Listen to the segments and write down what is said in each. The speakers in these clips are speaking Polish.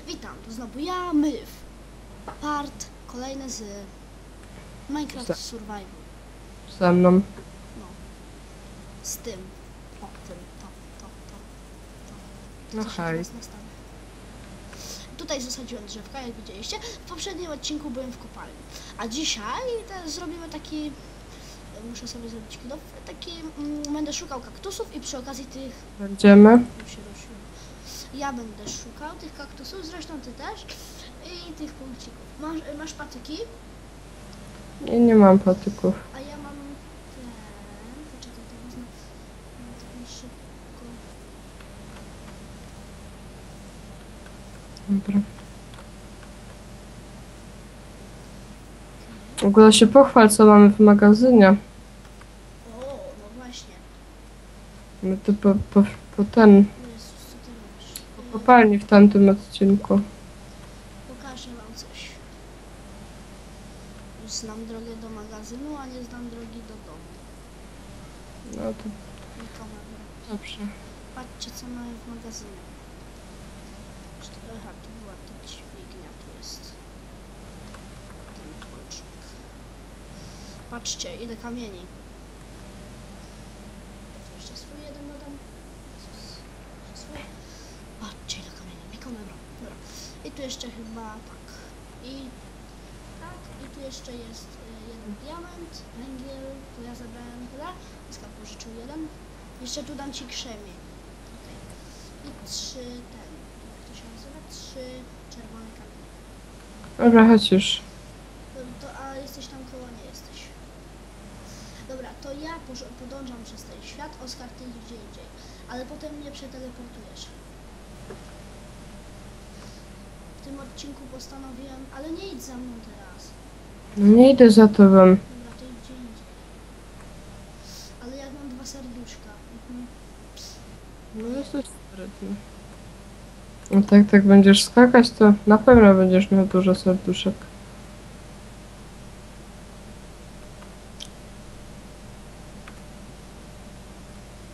Witam, to znowu ja, Myw. Part kolejny z Minecraft Za- Survival. Ze mną. Z tym. O, tym, to, to, to. to. No hej. Tutaj zasadziłem drzewka, jak widzieliście. W poprzednim odcinku byłem w kopalni. A dzisiaj zrobimy taki... Muszę sobie zrobić kilo. Taki... Mm, będę szukał kaktusów i przy okazji tych Będziemy. Się. Ja będę szukał tych kaktusów, zresztą ty też. I tych punkcików. Masz, masz patyki, I nie mam patyków. a ja mam ten. Poczekaj, to wezmę. mi szybko. Dobra. W ogóle się pochwal, co mamy w magazynie. O, no właśnie. My tu po, po, po ten, Jezus, co ty robisz? po Y, kopalni w tamtym odcinku. Pokażę wam coś. Już znam drogę do magazynu, a nie znam drogi do domu. No to Nikomu. dobrze. Patrzcie, co mamy w magazynie. To- Aha, tu była ta dźwignia, tu jest ten kluczyk. Patrzcie, ile kamieni. Jeszcze swój jeden dodam. Jezus, jeszcze swój. Patrzcie, ile kamieni. Mikon dobra. dobra. I tu jeszcze chyba tak. I tak, i tu jeszcze jest e, jeden diament, węgiel, to ja zabrałem tyle. Oskar pożyczył jeden. Jeszcze tu dam ci krzemień. Okej. I trzy ten. Jak to się nazywa? Trzy czerwone kamienie. Dobra, chodź już. To, a jesteś tam koło, nie jesteś. Dobra, to ja podążam przez ten świat, Oskar ty gdzie indziej. Ale potem mnie przeteleportujesz. W tym odcinku postanowiłem, ale nie idź za mną teraz. Nie idę za tobą. Dobra, to idź gdzie indziej. Ale ja mam dwa serduszka. Mhm. No jesteś sprytny. No tak, tak będziesz skakać, to na pewno będziesz miał dużo serduszek.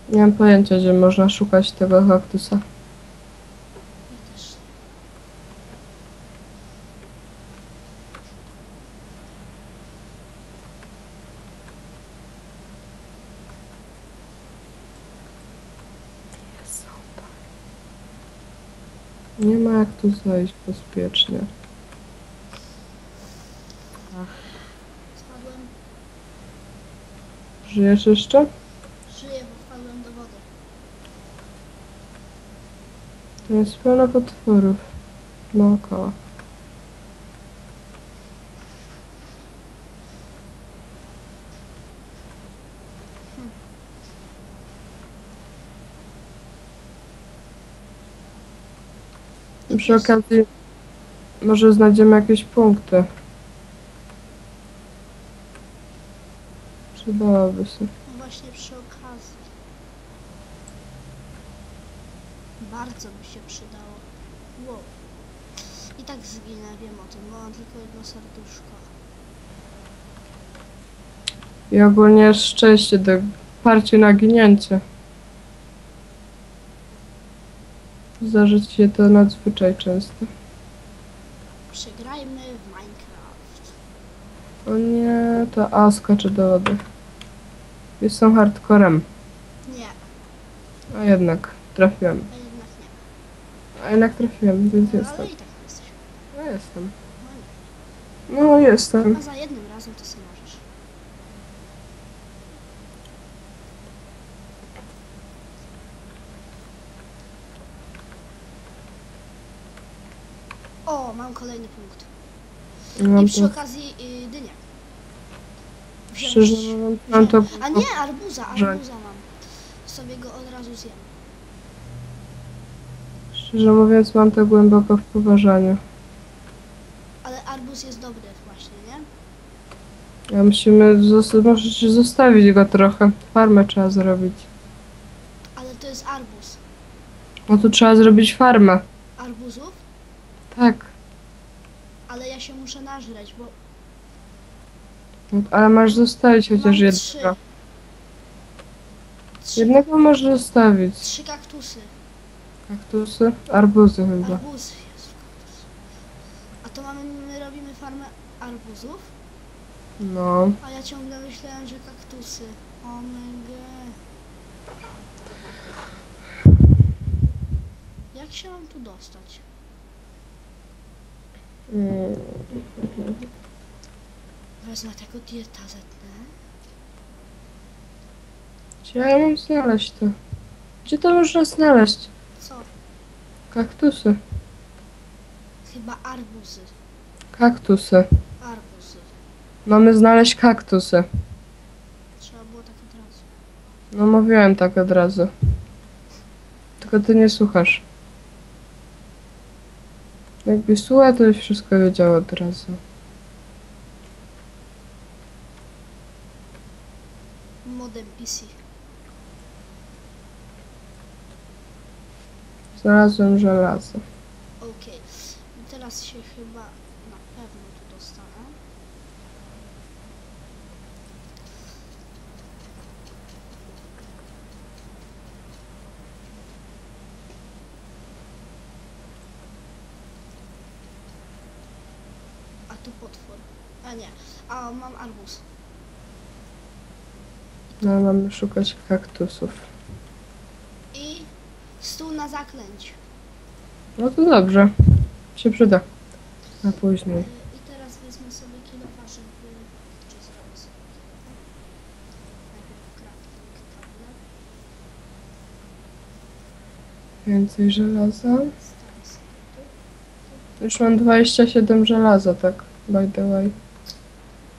Nie mam pojęcia, gdzie można szukać tego kaktusa. Ja też. Nie ma zejść bezpiecznie. Spadłem. Żyjesz jeszcze? Żyję, bo wpadłem do wody. To jest pełno potworów. Dookoła. Przy okazji może znajdziemy jakieś punkty. Przydałoby się. Właśnie przy okazji. Bardzo by się przydało. Wow. I tak zginę, wiem o tym, bo mam tylko jedno serduszko. I ogólnie szczęście do parcie na ginięcie. Zdarza ci się to nadzwyczaj często. Przegrajmy w Minecraft. O nie, to A skacze do wody. Jestem hardcorem. Nie, A jednak trafiłem. a jednak nie. A jednak trafiłem, więc No, jestem. ale i tak. No jestem. No. No jestem. A za jednym razem to sobie możesz. O, mam kolejny punkt. Mam I przy to, okazji y, dynię. Wziąłem szczerze sz- mówiąc, mam to... A nie, arbuza, arbuza mam. Sobie go od razu zjem. Szczerze mówiąc, mam to głęboko w poważaniu. Ale arbuz jest dobry właśnie, nie? Ja musimy, zos- możecie zostawić go trochę. Farmę trzeba zrobić. Ale to jest arbuz. No tu trzeba zrobić farmę. Arbuzów? Tak. Ale ja się muszę nażreć, bo Ale masz zostawić chociaż mam jednego. trzy. Jednego możesz zostawić. trzy kaktusy. Kaktusy, arbuzy chyba. Arbuz jest. to mamy, my robimy farmę arbuzów, No. a ja ciągle myślałem, że kaktusy. O my god. Jak się mam tu dostać? Wezmę tego dieta zetnę. Gdzie ja mam znaleźć to? Gdzie to można znaleźć? Co? Kaktusy. Chyba arbuzy. Kaktusy. Arbuzy. Mamy znaleźć kaktusy. Trzeba było tak od razu. No mówiłem tak od razu. Tylko ty nie słuchasz. Jakbyś słuchał, to byś wszystko wiedział od razu. Modem PC. Znalazłem żelazo. Okej. Teraz się chyba na pewno tu dostanę. A tu potwór. A nie. A mam arbuz. No, mamy szukać kaktusów. I stół na zaklęć. No to dobrze. Się przyda. Na później. Y, I teraz wezmę sobie kilofa, żeby... Czy zrobię sobie kilofa? Najpierw crafting tablet. Więcej żelaza. Stawię sobie tu. Już mam 27 żelaza, tak. By the way.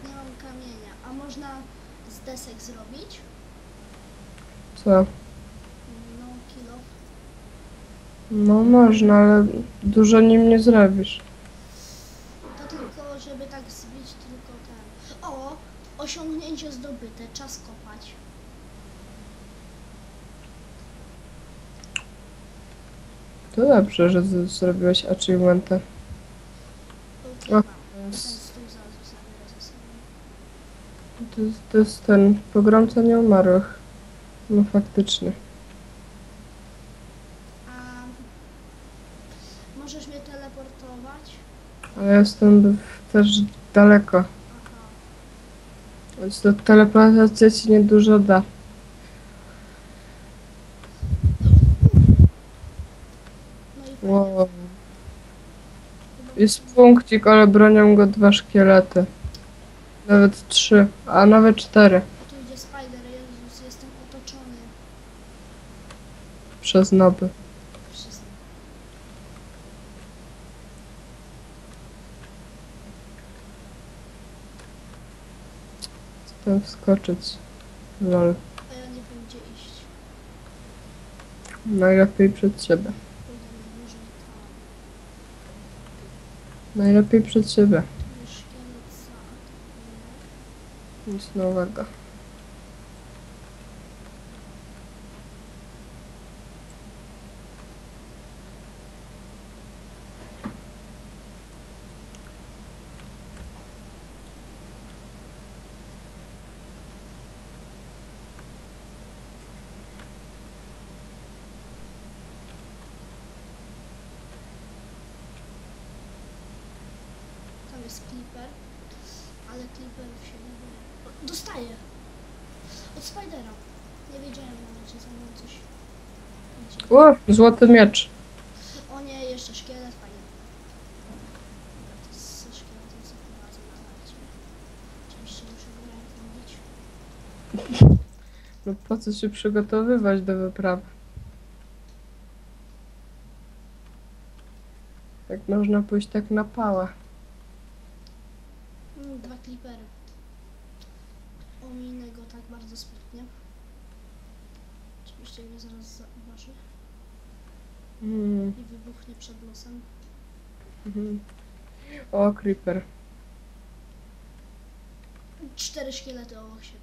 Nie mam kamienia. A można z desek zrobić? Co? No. No można, ale dużo nim nie zrobisz. To tylko, żeby tak zbić tylko ten... O! Osiągnięcie zdobyte. Czas kopać. To dobrze, że z- zrobiłeś achievementa. Okej, O, mam. to Ten jest, stół zaraz zabiorę ze sobą. to jest, to jest ten pogromca nieumarłych. No faktycznie. A... Możesz mnie teleportować? Ale ja jestem też daleko. Aha. Więc to teleportacja ci niedużo da. No. Wow. Jest punkcik, ale bronią go dwa szkielety. Nawet trzy, a nawet cztery Tu idzie spider, Jezus, jestem otoczony. Przez noby. Chcę wskoczyć. Lol. A ja nie wiem gdzie iść. Najlepiej przed siebie. Najlepiej przed siebie. Nic nowego. Tam jest Clipper. Ale Clipperów się nie boję. Dostaję! Od Spidera. Nie wiedziałem nawet, że za mną coś idzie. O, złoty miecz. O nie, jeszcze szkielet, fajnie. Ze szkieletem sobie poradzę na walcie. Oczywiście muszę go mówić. No po co się przygotowywać do wyprawy? Jak można pójść tak na pałę. Clippery. Ominę go tak bardzo sprytnie. Oczywiście mnie zaraz zauważy Mm. i wybuchnie przed nosem. Mhm. O, creeper. Cztery szkielety obok siebie.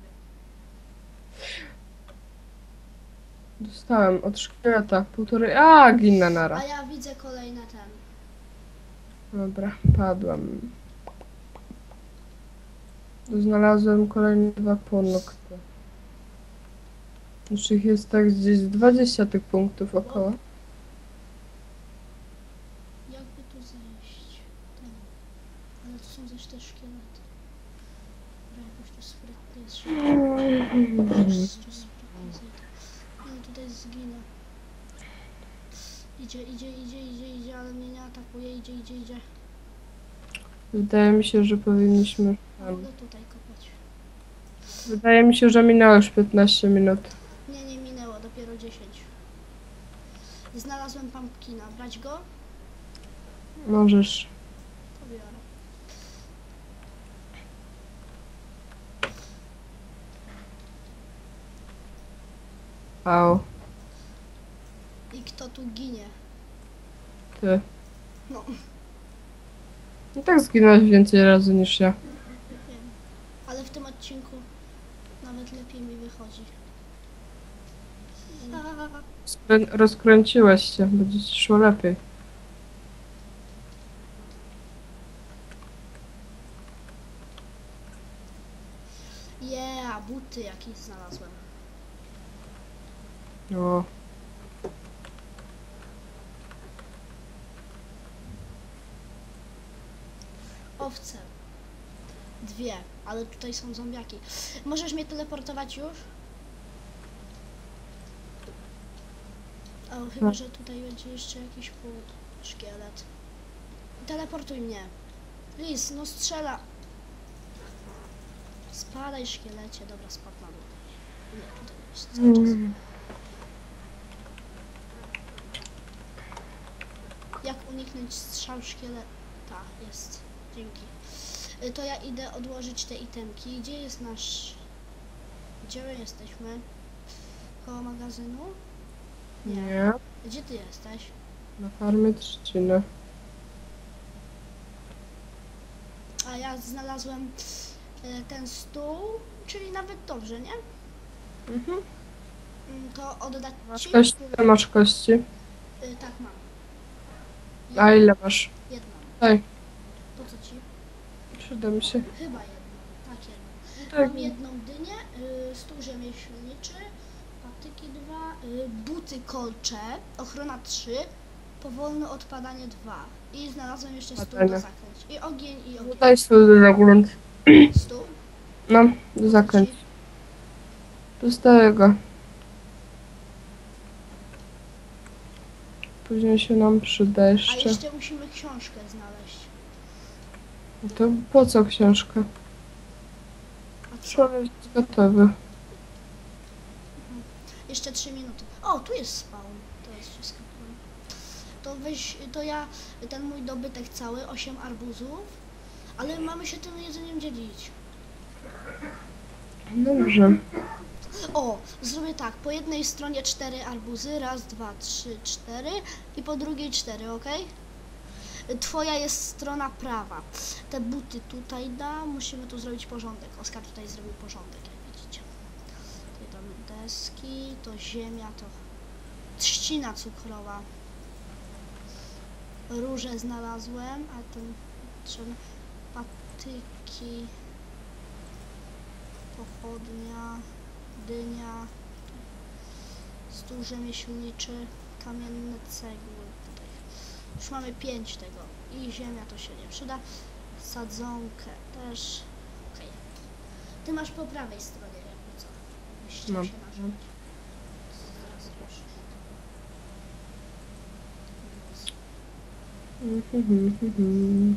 Dostałem od szkieleta półtorej. A, ginę nara. A ja widzę kolejne ten. Dobra, padłam. Znalazłem kolejne dwa punkty. Już ich jest tak gdzieś 20 tych punktów około. Jakby tu zejść? Ten. Ale to są też te szkielety. Dobra, jakoś tu sprytnie jest, zejdę. No tutaj zginę. Idzie, idzie, idzie, idzie, idzie, ale mnie nie atakuje, idzie, idzie, idzie. Wydaje mi się, że powinniśmy... Mogę tutaj kopać. Wydaje mi się, że minęło już 15 minut. Nie, nie minęło, dopiero 10. Znalazłem pumpkina. Brać go? Możesz. To biorę. Au. I kto tu ginie? Ty. No, I tak zginąłeś więcej razy niż ja. wiem. Ale w tym odcinku nawet lepiej mi wychodzi. A, Skrę- rozkręciłeś się, będzie ci szło lepiej. Yeah, buty jakieś znalazłem. O. Owce. Dwie, ale tutaj są zombiaki. Możesz mnie teleportować już? O, chyba, że tutaj będzie jeszcze jakiś płód, szkielet. Teleportuj mnie. Lis, no strzela. Spadaj, szkielecie. Dobra, spadł na dół. Nie, tutaj jest cały czas. Mm. Jak uniknąć strzał szkieleta? Jest. Dzięki. Y, To ja idę odłożyć te itemki. Gdzie jest nasz... Gdzie my jesteśmy? Koło magazynu? Nie. Gdzie ty jesteś? Na farmie trzciny. A ja znalazłem y, ten stół, czyli nawet dobrze, nie? Mhm. Mm, To oddać Masz ci? kości? Ile masz kości? Y, Tak, mam. A ile masz? Jedną. Daj. Co ci? Przyda mi się. Chyba jedną. Tak, jedną. Tak. Mam jedną dynię, y, stół rzemieślniczy, patyki dwa, y, buty kolcze, ochrona 3, powolne odpadanie 2. I znalazłem jeszcze stół do Odpadanie. zakręć. I ogień, i ogień. Daj sobie do zagląd. Stół. No, do zakręt. Dostaję go. Później się nam przyda A jeszcze. jeszcze musimy książkę znaleźć. To po co książka? A co? Człowiek jest gotowy. Jeszcze 3 minuty. O, tu jest spawn. To jest wszystko. To weź, to ja, ten mój dobytek cały, 8 arbuzów, ale mamy się tym jedzeniem dzielić. Dobrze. O, zrobię tak, po jednej stronie cztery arbuzy, raz, dwa, trzy, cztery i po drugiej cztery, ok? Twoja jest strona prawa. Te buty tutaj da, musimy tu zrobić porządek. Oskar tutaj zrobił porządek, jak widzicie. Tutaj damy deski, to ziemia, to trzcina cukrowa. Róże znalazłem, a ten potrzebne patyki, pochodnia, dynia, stół rzemieślniczy, kamienne cegły. Już mamy pięć tego i ziemia to się nie przyda. Sadzonkę też. Okej. Ty masz po prawej stronie jakby co. Chciał Mam. się już. Mhm.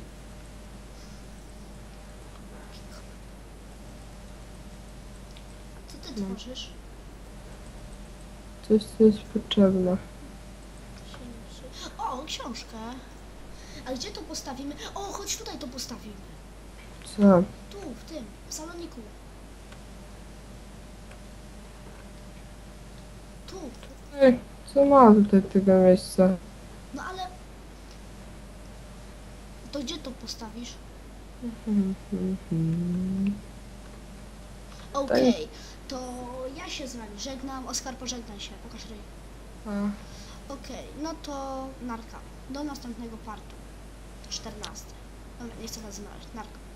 Co ty tworzysz? Coś, co jest potrzebne. To się nie przy- O, książkę. A gdzie to postawimy? O, chodź tutaj to postawimy. Co? Tu, w tym, w saloniku. Tu, tu. Ej, co ma tutaj tego miejsca? No ale... To gdzie to postawisz? Okej, to ja się z wami żegnam. Oskar, pożegnaj się, pokaż ryj. A, Okej, no to narka. Do następnego partu. 14. No, nie chcę znaleźć. Narka.